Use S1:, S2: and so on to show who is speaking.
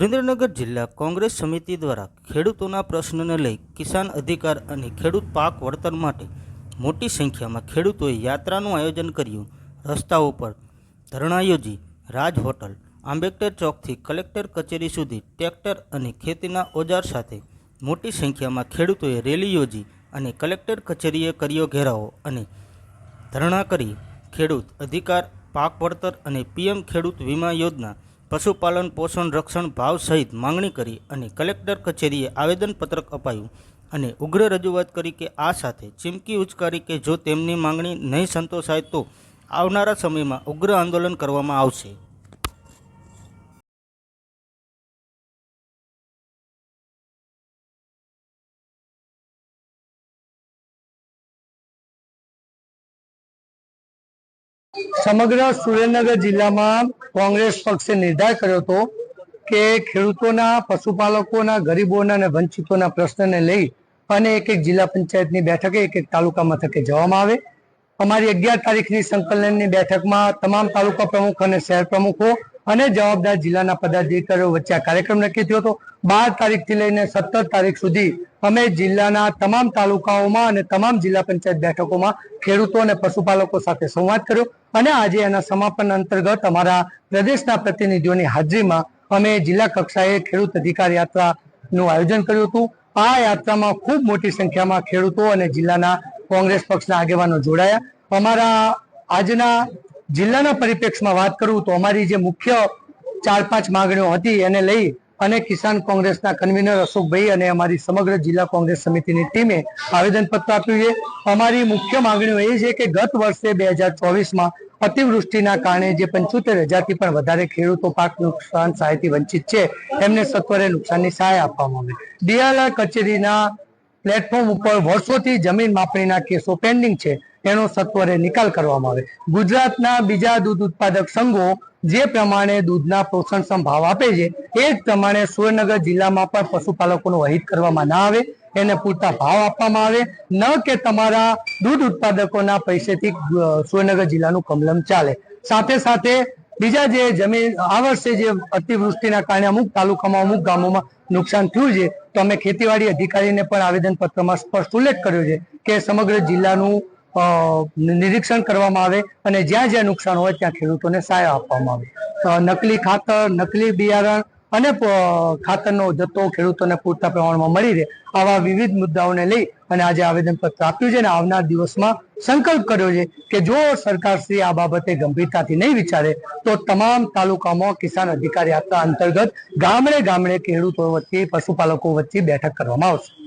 S1: સુરેન્દ્રનગર જિલ્લા કોંગ્રેસ સમિતિ દ્વારા ખેડૂતોના પ્રશ્નને લઈ કિસાન અધિકાર અને ખેડૂત પાક વળતર માટે મોટી સંખ્યામાં ખેડૂતોએ યાત્રાનું આયોજન કર્યું. રસ્તાઓ પર ધરણા યોજી રાજ હોટલ, આંબેડકર ચોકથી કલેક્ટર કચેરી સુધી ટ્રેક્ટર અને ખેતીના ઓજાર સાથે મોટી સંખ્યામાં ખેડૂતોએ રેલી યોજી અને કલેક્ટર કચેરીએ કર્યો ઘેરાવો અને ધરણા કરી ખેડૂત અધિકાર, પાક વળતર અને પીએમ ખેડૂત વીમા યોજના પશુપાલન, પોષણ, રક્ષણ, ભાવ સહિત માંગણી કરી અને કલેક્ટર કચેરીએ આવેદનપત્રક અપાયું અને ઉગ્ર રજૂઆત કરી કે આ સાથે ચીમકી ઉચ્ચારી કે જો તેમની માંગણી નહીં સંતોષાય તો આવનારા સમયમાં ઉગ્ર આંદોલન કરવામાં આવશે.
S2: સમગ્ર સુરેન્દ્રનગર જિલ્લામાં કોંગ્રેસ પક્ષે નિર્ધાર કર્યો હતો કે ખેડૂતોના, પશુપાલકોના, ગરીબોના અને વંચિતોના પ્રશ્નને લઈ અને એક એક જિલ્લા પંચાયતની બેઠકે એક એક તાલુકા મથકે જવામાં આવે. અમારી અગિયાર તારીખની સંકલનની બેઠકમાં તમામ તાલુકા પ્રમુખ અને શહેર પ્રમુખો અને જવાબદાર જિલ્લાના પદાધિકારીઓ વચ્ચે આ કાર્યક્રમ નક્કી થયો હતો. બાર તારીખથી લઈને સત્તર તારીખ સુધી અમે જિલ્લાના તમામ તાલુકાઓમાં અને તમામ જિલ્લા પંચાયત બેઠકોમાં ખેડૂતો અને પશુપાલકો સાથે સંવાદ કર્યો અને આજે એના સમાપન અંતર્ગત અમારા પ્રદેશના પ્રતિનિધિઓની હાજરીમાં અમે જિલ્લા કક્ષાએ ખેડૂત અધિકાર યાત્રાનું આયોજન કર્યું હતું. આ યાત્રામાં ખૂબ મોટી સંખ્યામાં ખેડૂતો અને જિલ્લાના કોંગ્રેસ પક્ષના આગેવાનો જોડાયા. અમારા આજના જિલ્લાના પરિપ્રેક્ષમાં વાત કરું તો અમારી જે મુખ્ય ચાર પાંચ માંગણીઓ હતી એને લઈ અને કિસાન કોંગ્રેસના કન્વીનર અશોકભાઈ અને અમારી સમગ્ર જિલ્લા કોંગ્રેસ સમિતિની ટીમે આવેદનપત્ર આપ્યું છે. અમારી મુખ્ય માંગણીઓ એ છે કે ગત વર્ષે બે હજાર ચોવીસમાં અતિવૃષ્ટિના કારણે જે પંચોતેર હજારથી પણ વધારે ખેડૂતો પાક નુકસાન સહાયથી વંચિત છે એમને સત્વરે નુકસાનની સહાય આપવામાં આવે. ડીઆરઆર કચેરીના પ્લેટફોર્મ ઉપર વર્ષોથી જમીન માપણીના કેસો પેન્ડિંગ છે. એનો સત્વરે નિકાલ કરવામાં આવે. ગુજરાતના બીજા દૂધ ઉત્પાદક સંઘો જે પ્રમાણે દૂધના પોષણક્ષમ ભાવ આપે છે, એ જ પ્રમાણે સુરેન્દ્રનગર જિલ્લામાં પણ પશુપાલકોનું અહિત કરવામાં ના આવે, એને પૂરતા ભાવ આપવામાં આવે. ન કે તમારા દૂધ ઉત્પાદકોના પૈસેથી સુરેન્દ્રનગર જિલ્લાનું કમલમ ચાલે. સાથે સાથે બીજા જે જમીન, આ વર્ષે જે અતિવૃષ્ટિના કારણે અમુક તાલુકામાં, અમુક ગામોમાં નુકસાન થયું છે, તો અમે ખેતીવાડી અધિકારીને પણ આવેદનપત્રમાં સ્પષ્ટ ઉલ્લેખ કર્યો છે કે સમગ્ર જિલ્લાનું નિરીક્ષણ કરવામાં આવે અને જ્યાં જ્યાં નુકસાન હોય ત્યાં ખેડૂતોને સહાય આપવામાં આવે. નકલી ખાતર, નકલી બિયારણ અને ખાતરનો જથ્થો ખેડૂતોને પૂરતા પ્રમાણમાં મળી રહે આવા વિવિધ મુદ્દાઓને લઈ અને આજે આવેદનપત્ર આપ્યું છે અને આવનાર દિવસમાં સંકલ્પ કર્યો છે કે જો સરકારશ્રી આ બાબતે ગંભીરતાથી નહીં વિચારે, તો તમામ તાલુકામાં કિસાન અધિકાર યાત્રા અંતર્ગત ગામડે ગામડે ખેડૂતો વચ્ચે, પશુપાલકો વચ્ચે બેઠક કરવામાં આવશે.